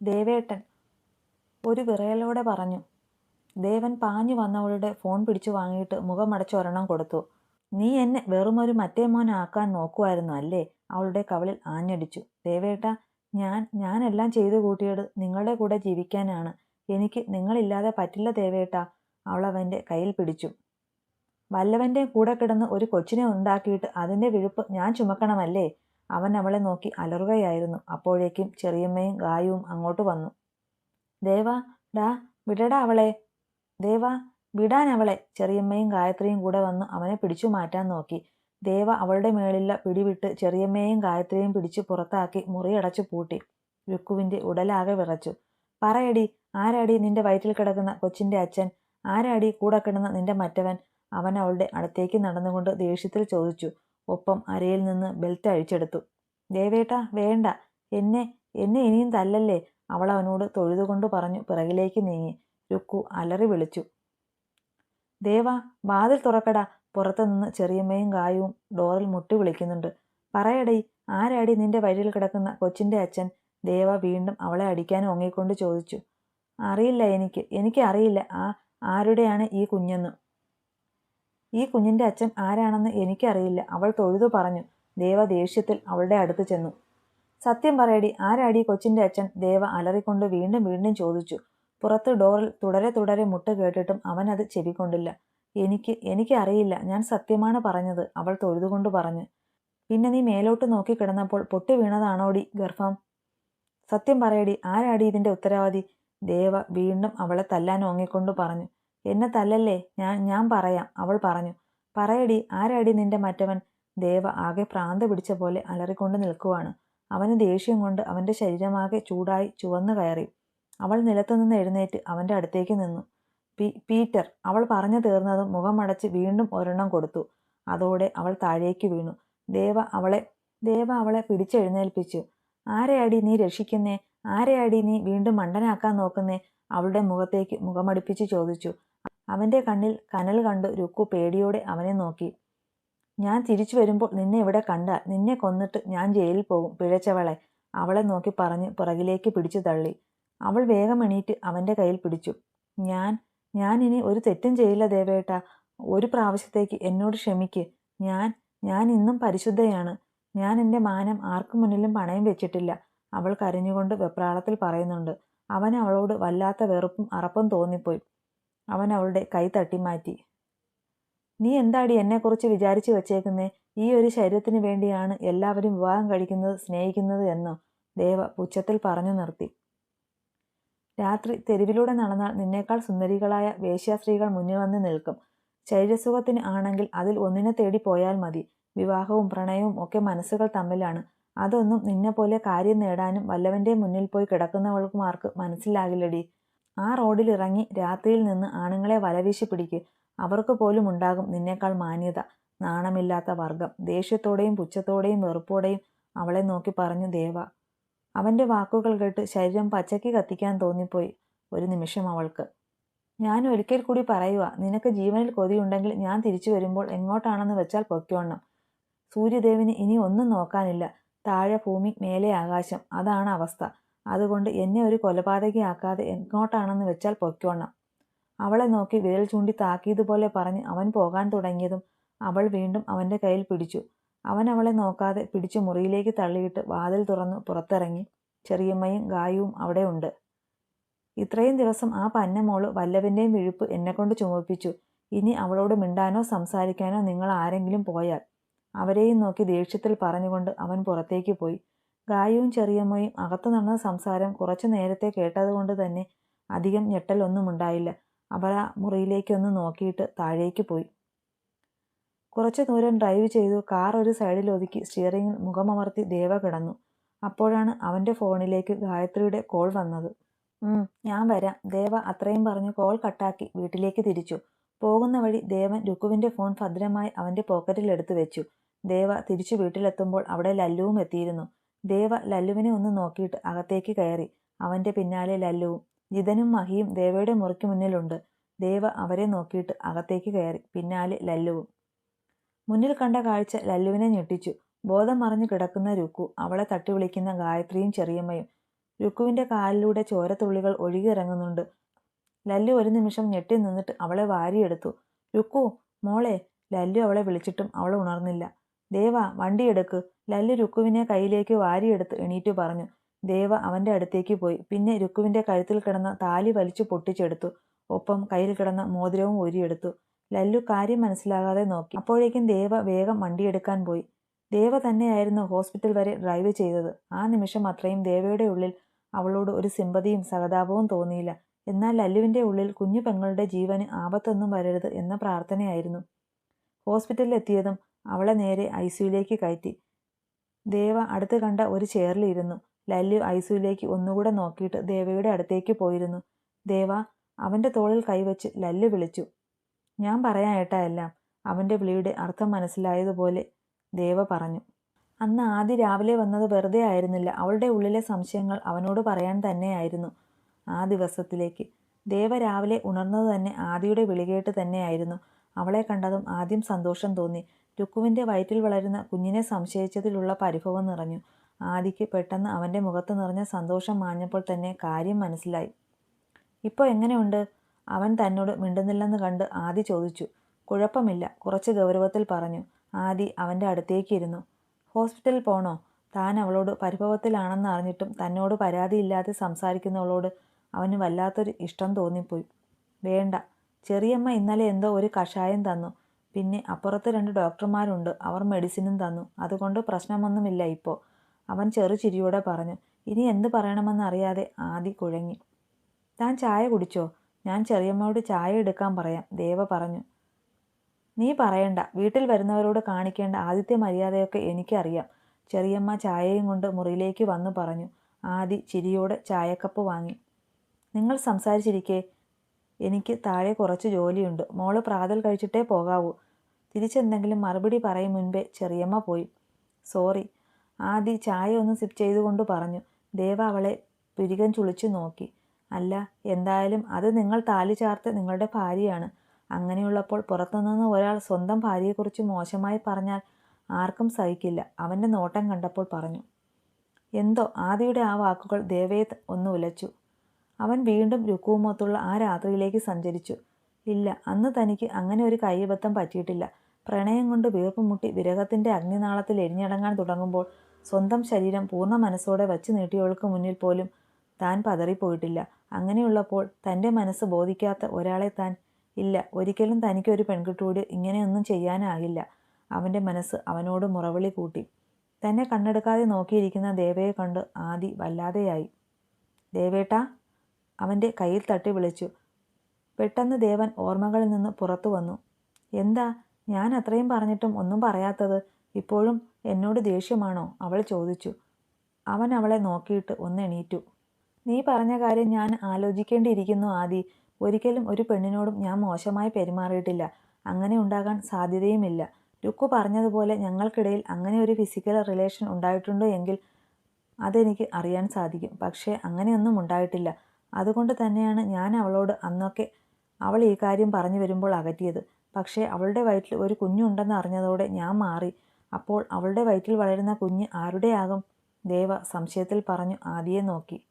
ദേവേട്ടൻ ഒരു വിറയലോടെ പറഞ്ഞു ദേവൻ പാഞ്ഞു വന്നവളുടെ ഫോൺ പിടിച്ചു വാങ്ങിയിട്ട് മുഖമടച്ച് ഒരെണ്ണം കൊടുത്തു. നീ എന്നെ വെറുമൊരു മറ്റേ മോനാക്കാൻ നോക്കുമായിരുന്നു അല്ലേ? അവളുടെ കവളിൽ ആഞ്ഞടിച്ചു. ദേവേട്ട ഞാൻ ഞാനെല്ലാം ചെയ്തു കൂട്ടിയത് നിങ്ങളുടെ കൂടെ ജീവിക്കാനാണ്. എനിക്ക് നിങ്ങളില്ലാതെ പറ്റില്ല ദേവേട്ട. അവളവന്റെ കയ്യിൽ പിടിച്ചു. വല്ലവന്റെ കൂടെ കിടന്ന് ഒരു കൊച്ചിനെ ഉണ്ടാക്കിയിട്ട് അതിന്റെ വിഴുപ്പ് ഞാൻ ചുമക്കണമല്ലേ? അവൻ അവളെ നോക്കി അലറുകയായിരുന്നു. അപ്പോഴേക്കും ചെറിയമ്മയും ഗായവും അങ്ങോട്ട് വന്നു. ദേവാ ഡാ വിടടാ അവളെ. ദേവാ വിടാൻ അവളെ. ചെറിയമ്മയും ഗായത്രിയും കൂടെ വന്ന് അവനെ പിടിച്ചു മാറ്റാൻ നോക്കി. ദേവ അവളുടെ മേളില്ല പിടിവിട്ട് ചെറിയമ്മയും ഗായത്രിയും പിടിച്ചു പുറത്താക്കി മുറിയടച്ചു പൂട്ടി. രുക്കുവിന്റെ ഉടലാകെ വിറച്ചു. പറയടി ആരാടി നിന്റെ വയറ്റിൽ കിടക്കുന്ന കൊച്ചിന്റെ അച്ഛൻ? ആരാടി കൂടെ കിടന്ന നിന്റെ മറ്റവൻ? അവൻ അവളുടെ അടുത്തേക്ക് നടന്നുകൊണ്ട് ദേഷ്യത്തിൽ ചോദിച്ചു. ഒപ്പം അരയിൽ നിന്ന് ബെൽറ്റ് അഴിച്ചെടുത്തു. ദേവേട്ട വേണ്ട. എന്നെ എന്നെ ഇനിയും തല്ലല്ലേ? അവൾ അവനോട് തൊഴുതുകൊണ്ട് പറഞ്ഞു പിറകിലേക്ക് നീങ്ങി. രുക്കു അലറി വിളിച്ചു. ദേവ വാതിൽ തുറക്കടാ. പുറത്തുനിന്ന് ചെറിയമ്മയും ഗായവും ഡോറിൽ മുട്ടി വിളിക്കുന്നുണ്ട്. പറയടേ ആരാടി നിന്റെ വഴിയിൽ കിടക്കുന്ന കൊച്ചിന്റെ അച്ഛൻ? ദേവ വീണ്ടും അവളെ അടിക്കാൻ ഒങ്ങിക്കൊണ്ട് ചോദിച്ചു. അറിയില്ല എനിക്ക് എനിക്ക് അറിയില്ല ആ ആരുടെയാണ് ഈ കുഞ്ഞെന്ന്? ഈ കുഞ്ഞിന്റെ അച്ഛൻ ആരാണെന്ന് എനിക്കറിയില്ല. അവൾ തൊഴുതു പറഞ്ഞു. ദേവ ദേഷ്യത്തിൽ അവളുടെ അടുത്ത് ചെന്നു. സത്യം പറയടി ആരാടി കൊച്ചിന്റെ അച്ഛൻ? ദേവ അലറിക്കൊണ്ട് വീണ്ടും വീണ്ടും ചോദിച്ചു. പുറത്ത് ഡോറിൽ തുടരെ തുടരെ മുട്ട കേട്ടിട്ടും അവൻ അത് ചെവിക്കൊണ്ടില്ല. എനിക്ക് എനിക്കറിയില്ല. ഞാൻ സത്യമാണ് പറഞ്ഞത്. അവൾ തൊഴുതുകൊണ്ട് പറഞ്ഞു. പിന്നെ നീ മേലോട്ട് നോക്കി കിടന്നപ്പോൾ പൊട്ടി വീണതാണോടി ഗർഭം? സത്യം പറയടി ആരാടി ഇതിന്റെ ഉത്തരവാദി? ദേവ വീണ്ടും അവളെ തല്ലാൻ ഓങ്ങിക്കൊണ്ട് പറഞ്ഞു. എന്നെ തല്ലല്ലേ? ഞാൻ ഞാൻ പറയാം. അവൾ പറഞ്ഞു. പറയടി ആരാടി നിന്റെ മറ്റവൻ? ദേവ ആകെ പ്രാന്ത പിടിച്ച പോലെ അലറിക്കൊണ്ട് നിൽക്കുവാണ്. അവന് ദേഷ്യം കൊണ്ട് അവന്റെ ശരീരമാകെ ചൂടായി ചുവന്നു കയറി. അവൾ നിലത്തുനിന്ന് എഴുന്നേറ്റ് അവന്റെ അടുത്തേക്ക് നിന്നു. പീറ്റർ അവൾ പറഞ്ഞു തീർന്നതും മുഖമടച്ച് വീണ്ടും ഒരെണ്ണം കൊടുത്തു. അതോടെ അവൾ താഴേക്ക് വീണു. ദേവ അവളെ ദേവ അവളെ പിടിച്ചെഴുന്നേൽപ്പിച്ചു. ആരെയാടി നീ രക്ഷിക്കുന്നേ? ആരെയാടി നീ വീണ്ടും മണ്ടനാക്കാൻ നോക്കുന്നേ? അവളുടെ മുഖത്തേക്ക് മുഖമടിപ്പിച്ച് ചോദിച്ചു. അവന്റെ കണ്ണിൽ കനൽ കണ്ടു രുക്കു പേടിയോടെ അവനെ നോക്കി. ഞാൻ തിരിച്ചു വരുമ്പോൾ നിന്നെ ഇവിടെ കണ്ടാൽ നിന്നെ കൊന്നിട്ട് ഞാൻ ജയിലിൽ പോകും പിഴച്ചവളെ അവളെ നോക്കി പറഞ്ഞ് പുറകിലേക്ക് പിടിച്ചു തള്ളി. അവൾ വേഗം എണീറ്റ് അവന്റെ കയ്യിൽ പിടിച്ചു. ഞാൻ ഞാൻ ഇനി ഒരു തെറ്റും ചെയ്യില്ല ദേവേട്ട. ഒരു പ്രാവശ്യത്തേക്ക് എന്നോട് ക്ഷമിക്ക്. ഞാൻ ഞാൻ ഇന്നും പരിശുദ്ധയാണ്. ഞാൻ എന്റെ മാനം ആർക്കും മുന്നിലും പണയം വെച്ചിട്ടില്ല അവൾ കരഞ്ഞുകൊണ്ട് വെപ്രാളത്തിൽ പറയുന്നുണ്ട്. അവൻ അവളോട് വല്ലാത്ത വെറുപ്പും അറപ്പും തോന്നിപ്പോയി. അവൻ അവളുടെ കൈ തട്ടി മാറ്റി. നീ എന്താടി എന്നെക്കുറിച്ച് വിചാരിച്ചു വച്ചേക്കുന്നേ? ഈ ഒരു ശരീരത്തിന് വേണ്ടിയാണ് എല്ലാവരും വിവാഹം കഴിക്കുന്നത് സ്നേഹിക്കുന്നത് എന്നോ? ദേവ പുച്ഛത്തിൽ പറഞ്ഞു നിർത്തി. രാത്രി തെരുവിലൂടെ നടന്നാൽ നിന്നേക്കാൾ സുന്ദരികളായ വേശ്യാസ്ത്രീകൾ മുന്നിൽ വന്ന് നിൽക്കും. ശരീരസുഖത്തിന് ആണെങ്കിൽ അതിൽ ഒന്നിനെ തേടി പോയാൽ മതി. വിവാഹവും പ്രണയവും ഒക്കെ മനസ്സുകൾ തമ്മിലാണ്. അതൊന്നും നിന്നെ പോലെ കാര്യം നേടാനും വല്ലവന്റെ മുന്നിൽ പോയി കിടക്കുന്നവൾക്ക് മാർക്ക് മനസ്സിലാകില്ലടി. ആ റോഡിൽ ഇറങ്ങി രാത്രിയിൽ നിന്ന് ആണുങ്ങളെ വലവീശി പിടിക്ക്. അവർക്ക് പോലും ഉണ്ടാകും നിന്നേക്കാൾ മാന്യത. നാണമില്ലാത്ത വർഗം ദേഷ്യത്തോടെയും പുച്ഛത്തോടെയും വെറുപ്പോടെയും അവളെ നോക്കി പറഞ്ഞു ദേവ. അവന്റെ വാക്കുകൾ കേട്ട് ശരീരം പച്ചയ്ക്ക് കത്തിക്കാൻ തോന്നിപ്പോയി ഒരു നിമിഷം അവൾക്ക്. ഞാൻ ഒരിക്കൽ കൂടി പറയുക നിനക്ക് ജീവനിൽ കൊതിയുണ്ടെങ്കിൽ ഞാൻ തിരിച്ചു വരുമ്പോൾ എങ്ങോട്ടാണെന്ന് വെച്ചാൽ പൊക്കോണം സൂര്യദേവിന് ഇനി ഒന്നും നോക്കാനില്ല. താഴെ ഭൂമി മേലെ ആകാശം. അതാണ് അവസ്ഥ. അതുകൊണ്ട് എന്നെ ഒരു കൊലപാതകയാക്കാതെ എങ്ങോട്ടാണെന്ന് വെച്ചാൽ പൊയ്ക്കോണം. അവളെ നോക്കി വിരൽ ചൂണ്ടി താക്കിയതുപോലെ പറഞ്ഞ് അവൻ പോകാൻ തുടങ്ങിയതും അവൾ വീണ്ടും അവന്റെ കയ്യിൽ പിടിച്ചു. അവൻ അവളെ നോക്കാതെ പിടിച്ചു മുറിയിലേക്ക് തള്ളിയിട്ട് വാതിൽ തുറന്നു പുറത്തിറങ്ങി. ചെറിയമ്മയും ഗായവും അവിടെ ഉണ്ട്. ഇത്രയും ദിവസം ആ പന്നമോൾ വല്ലവന്റെയും വിഴുപ്പ് എന്നെക്കൊണ്ട് ചുമപ്പിച്ചു. ഇനി അവളോട് മിണ്ടാനോ സംസാരിക്കാനോ നിങ്ങൾ ആരെങ്കിലും പോയാൽ. അവരെയും നോക്കി ദേഷ്യത്തിൽ പറഞ്ഞുകൊണ്ട് അവൻ പുറത്തേക്ക് പോയി. ഗായവും ചെറിയമ്മയും അകത്തു നടന്ന സംസാരം കുറച്ചു നേരത്തെ കേട്ടതുകൊണ്ട് തന്നെ അധികം ഞെട്ടലൊന്നും ഉണ്ടായില്ല. അവർ ആ മുറിയിലേക്കൊന്ന് നോക്കിയിട്ട് താഴേക്ക് പോയി. കുറച്ചു ദൂരം ഡ്രൈവ് ചെയ്തു കാർ ഒരു സൈഡിൽ ഒതുക്കി സ്റ്റിയറിംഗിൽ മുഖമമർത്തി ദേവ കിടന്നു. അപ്പോഴാണ് അവന്റെ ഫോണിലേക്ക് ഗായത്രിയുടെ കോൾ വന്നത്. ഞാൻ വരാം. ദേവ അത്രയും പറഞ്ഞു കോൾ കട്ടാക്കി വീട്ടിലേക്ക് തിരിച്ചു. പോകുന്ന വഴി ദേവൻ രുക്കുവിന്റെ ഫോൺ ഭദ്രമായി അവന്റെ പോക്കറ്റിൽ എടുത്തു വെച്ചു. ദേവ തിരിച്ചു വീട്ടിലെത്തുമ്പോൾ അവിടെ ലല്ലുവും എത്തിയിരുന്നു. ദേവ ലല്ലുവിനെ ഒന്ന് നോക്കിയിട്ട് അകത്തേക്ക് കയറി. അവന്റെ പിന്നാലെ ലല്ലുവും ജിതനും മഹിയും ദേവയുടെ മുറിക്ക് മുന്നിലുണ്ട്. ദേവ അവരെ നോക്കിയിട്ട് അകത്തേക്ക് കയറി. പിന്നാലെ ലല്ലുവും. മുന്നിൽ കണ്ട കാഴ്ച ലല്ലുവിനെ ഞെട്ടിച്ചു. ബോധം മറിഞ്ഞു കിടക്കുന്ന രുക്കു അവളെ തട്ടി വിളിക്കുന്ന ഗായത്രിയും ചെറിയമ്മയും. രുക്കുവിന്റെ കാലിലൂടെ ചോരത്തുള്ളികൾ ഒഴുകിയിറങ്ങുന്നുണ്ട്. ലല്ലു ഒരു നിമിഷം ഞെട്ടി നിന്നിട്ട് അവളെ വാരിയെടുത്തു. രുക്കു മോളെ ലല്ലു അവളെ വിളിച്ചിട്ടും അവളെ ഉണർന്നില്ല. ദേവ വണ്ടിയെടുക്ക് ലല്ലു രുക്കുവിനെ കയ്യിലേക്ക് വാരിയെടുത്ത് എണീറ്റു പറഞ്ഞു. ദേവ അവന്റെ അടുത്തേക്ക് പോയി. പിന്നെ രുക്കുവിന്റെ കഴുത്തിൽ കിടന്ന താലി വലിച്ചു പൊട്ടിച്ചെടുത്തു. ഒപ്പം കയ്യിൽ കിടന്ന മോതിരവും ഊരിയെടുത്തു. ലല്ലു കാര്യം മനസ്സിലാകാതെ നോക്കി. അപ്പോഴേക്കും ദേവ വേഗം വണ്ടിയെടുക്കാൻ പോയി. ദേവ തന്നെയായിരുന്നു ഹോസ്പിറ്റൽ വരെ ഡ്രൈവ് ചെയ്തത്. ആ നിമിഷം അത്രയും ദേവയുടെ ഉള്ളിൽ അവളോട് ഒരു സിമ്പതിയും സഹതാപവും തോന്നിയില്ല. എന്നാൽ ലല്ലുവിന്റെ ഉള്ളിൽ കുഞ്ഞു പെങ്ങളുടെ ജീവന് ആപത്തൊന്നും വരരുത് എന്ന പ്രാർത്ഥനയായിരുന്നു. ഹോസ്പിറ്റലിൽ എത്തിയതും അവളെ നേരെ ഐ സിയുലേക്ക് കയറ്റി. ദേവ അടുത്ത് കണ്ട ഒരു ചെയറിലിരുന്നു ലല്ലു ഐ സിയുലേക്ക് ഒന്നുകൂടെ നോക്കിയിട്ട് ദേവയുടെ അടുത്തേക്ക് പോയിരുന്നു. ദേവ അവന്റെ തോളിൽ കൈവച്ച് ലല്ലു വിളിച്ചു. ഞാൻ പറയാൻ ഏട്ടാ അവന്റെ വിളിയുടെ അർത്ഥം മനസ്സിലായതുപോലെ ദേവ പറഞ്ഞു. അന്ന് ആദ്യ രാവിലെ വന്നത് വെറുതെ ആയിരുന്നില്ല. അവളുടെ ഉള്ളിലെ സംശയങ്ങൾ അവനോട് പറയാൻ തന്നെയായിരുന്നു ആ ദിവസത്തിലേക്ക്. ദേവ രാവിലെ ഉണർന്നത് തന്നെ ആദിയുടെ വിളികേട്ട് തന്നെയായിരുന്നു. അവളെ കണ്ടതും ആദ്യം സന്തോഷം തോന്നി. രുക്കുവിന്റെ വയറ്റിൽ വളരുന്ന കുഞ്ഞിനെ സംശയിച്ചതിലുള്ള പരിഭവം നിറഞ്ഞു. ആദിക്ക് പെട്ടെന്ന് അവന്റെ മുഖത്ത് നിറഞ്ഞ സന്തോഷം മാഞ്ഞപ്പോൾ തന്നെ കാര്യം മനസ്സിലായി. ഇപ്പോൾ എങ്ങനെയുണ്ട്? അവൻ തന്നോട് മിണ്ടുന്നില്ലെന്ന് കണ്ട് ആദി ചോദിച്ചു. കുഴപ്പമില്ല കുറച്ച് ഗൗരവത്തിൽ പറഞ്ഞു. ആദി അവന്റെ അടുത്തേക്ക് ഇരുന്നു. ഹോസ്പിറ്റലിൽ പോണോ? താൻ അവളോട് പരിഭവത്തിലാണെന്ന് അറിഞ്ഞിട്ടും തന്നോട് പരാതിയില്ലാതെ സംസാരിക്കുന്നവളോട് അവന് വല്ലാത്തൊരു ഇഷ്ടം തോന്നിപ്പോയി. വേണ്ട ചെറിയമ്മ ഇന്നലെ എന്തോ ഒരു കഷായം തന്നു. പിന്നെ അപ്പുറത്ത് രണ്ട് ഡോക്ടർമാരുണ്ട്. അവർ മെഡിസിനും തന്നു. അതുകൊണ്ട് പ്രശ്നമൊന്നുമില്ല ഇപ്പോൾ അവൻ ചെറു ചിരിയോടെ പറഞ്ഞു. ഇനി എന്ത് പറയണമെന്നറിയാതെ ആദി കുഴങ്ങി. താൻ ചായ കുടിച്ചോ? ഞാൻ ചെറിയമ്മയോട് ചായ എടുക്കാൻ പറയാം. ദേവ പറഞ്ഞു. നീ പറയണ്ട. വീട്ടിൽ വരുന്നവരോട് കാണിക്കേണ്ട ആദ്യത്തെ മര്യാദയൊക്കെ എനിക്കറിയാം. ചെറിയമ്മ ചായയും കൊണ്ട് മുറിയിലേക്ക് വന്നു പറഞ്ഞു. ആദി ചിരിയോടെ ചായക്കപ്പ് വാങ്ങി. നിങ്ങൾ സംസാരിച്ചിരിക്കേ. എനിക്ക് താഴെ കുറച്ച് ജോലിയുണ്ട്. മോൾ പ്രാതൽ കഴിച്ചിട്ടേ പോകാവൂ. തിരിച്ചെന്തെങ്കിലും മറുപടി പറയും മുൻപേ ചെറിയമ്മ പോയി. സോറി. ആദി ചായ ഒന്ന് സിപ്പ് ചെയ്തുകൊണ്ട് പറഞ്ഞു. ദേവ അവളെ പിരികൻ ചുളിച്ചു നോക്കി. അല്ല എന്തായാലും അത് നിങ്ങൾ താലി ചാർത്ത് നിങ്ങളുടെ ഭാര്യയാണ്. അങ്ങനെയുള്ളപ്പോൾ പുറത്തുനിന്ന് ഒരാൾ സ്വന്തം ഭാര്യയെക്കുറിച്ച് മോശമായി പറഞ്ഞാൽ ആർക്കും സഹിക്കില്ല. അവന്റെ നോട്ടം കണ്ടപ്പോൾ പറഞ്ഞു. എന്തോ ആദിയുടെ ആ വാക്കുകൾ ദേവയെ ഒന്ന് ഉലച്ചു. അവൻ വീണ്ടും രുക്കുവുമൊത്തുള്ള ആ രാത്രിയിലേക്ക് സഞ്ചരിച്ചു. ഇല്ല അന്ന് തനിക്ക് അങ്ങനെ ഒരു കൈയബദ്ധം പറ്റിയിട്ടില്ല. പ്രണയം കൊണ്ട് വീർപ്പുമുട്ടി വിരഹത്തിന്റെ അഗ്നിനാളത്തിൽ എരിഞ്ഞടങ്ങാൻ തുടങ്ങുമ്പോൾ സ്വന്തം ശരീരം പൂർണ മനസ്സോടെ വച്ചു നീട്ടിയവൾക്ക് മുന്നിൽ പോലും താൻ പതറിപ്പോയിട്ടില്ല. അങ്ങനെയുള്ളപ്പോൾ തന്റെ മനസ്സ് ബോധിക്കാത്ത ഒരാളെ താൻ ഇല്ല. ഒരിക്കലും തനിക്കൊരു പെൺകുട്ടിയോട് ഇങ്ങനെയൊന്നും ചെയ്യാനാകില്ല. അവന്റെ മനസ്സ് അവനോട് മുറവിളി കൂട്ടി. തന്നെ കണ്ണെടുക്കാതെ നോക്കിയിരിക്കുന്ന ദേവയെ കണ്ട് ആദി വല്ലാതെയായി. ദേവേട്ടാ അവന്റെ കയ്യിൽ തട്ടി വിളിച്ചു. പെട്ടെന്ന് ദേവൻ ഓർമ്മകളിൽ നിന്ന് പുറത്തു വന്നു. എന്താ? ഞാൻ അത്രയും പറഞ്ഞിട്ടും ഒന്നും പറയാത്തത് ഇപ്പോഴും എന്നോട് ദേഷ്യമാണോ? അവൾ ചോദിച്ചു. അവൻ അവളെ നോക്കിയിട്ട് ഒന്ന് എണീറ്റു. നീ പറഞ്ഞ കാര്യം ഞാൻ ആലോചിക്കേണ്ടിയിരിക്കുന്നു ആദി. ഒരിക്കലും ഒരു പെണ്ണിനോടും ഞാൻ മോശമായി പെരുമാറിയിട്ടില്ല. അങ്ങനെ ഉണ്ടാകാൻ സാധ്യതയുമില്ല. രുക്കു പറഞ്ഞതുപോലെ ഞങ്ങൾക്കിടയിൽ അങ്ങനെ ഒരു ഫിസിക്കൽ റിലേഷൻ ഉണ്ടായിട്ടുണ്ടോ എങ്കിൽ അതെനിക്ക് അറിയാൻ സാധിക്കും. പക്ഷേ അങ്ങനെയൊന്നും ഉണ്ടായിട്ടില്ല. അതുകൊണ്ട് തന്നെയാണ് ഞാൻ അവളോട് അന്നൊക്കെ അവൾ ഈ കാര്യം പറഞ്ഞു വരുമ്പോൾ അകറ്റിയത്. പക്ഷേ അവളുടെ വയറ്റിൽ ഒരു കുഞ്ഞുണ്ടെന്ന് അറിഞ്ഞതോടെ ഞാൻ മാറി. അപ്പോൾ അവളുടെ വയറ്റിൽ വളരുന്ന കുഞ്ഞ് ആരുടെയാകും? ദേവ സംശയത്തിൽ പറഞ്ഞു ആദിയെ നോക്കി.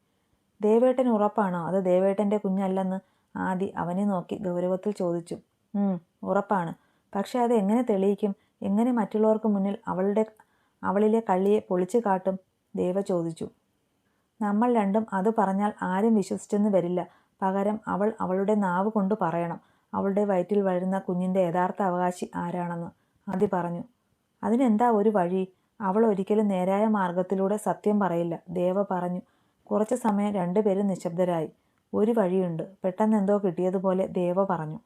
ദേവേട്ടൻ ഉറപ്പാണോ? അത് ദേവേട്ടന്റെ കുഞ്ഞല്ലെന്ന് ആദി അവനെ നോക്കി ഗൗരവത്തിൽ ചോദിച്ചു. ഉറപ്പാണ്. പക്ഷേ അത് എങ്ങനെ തെളിയിക്കും? എങ്ങനെ മറ്റുള്ളവർക്ക് മുന്നിൽ അവളുടെ അവളിലെ കള്ളിയെ പൊളിച്ചു കാട്ടും? ദേവ ചോദിച്ചു. നമ്മൾ രണ്ടും അത് പറഞ്ഞാൽ ആരും വിശ്വസിച്ചെന്ന് വരില്ല. പകരം അവൾ അവളുടെ നാവ് കൊണ്ട് പറയണം. അവളുടെ വയറ്റിൽ വളരുന്ന കുഞ്ഞിന്റെ യഥാർത്ഥ അവകാശി ആരാണെന്ന്. ആദി പറഞ്ഞു. അതിനെന്താ ഒരു വഴി? അവൾ ഒരിക്കലും നേരായ മാർഗത്തിലൂടെ സത്യം പറയില്ല. ദേവ പറഞ്ഞു. കുറച്ച് സമയം രണ്ടുപേരും നിശബ്ദരായി. ഒരു വഴിയുണ്ട്. പെട്ടെന്ന് എന്തോ കിട്ടിയതുപോലെ ദേവ പറഞ്ഞു.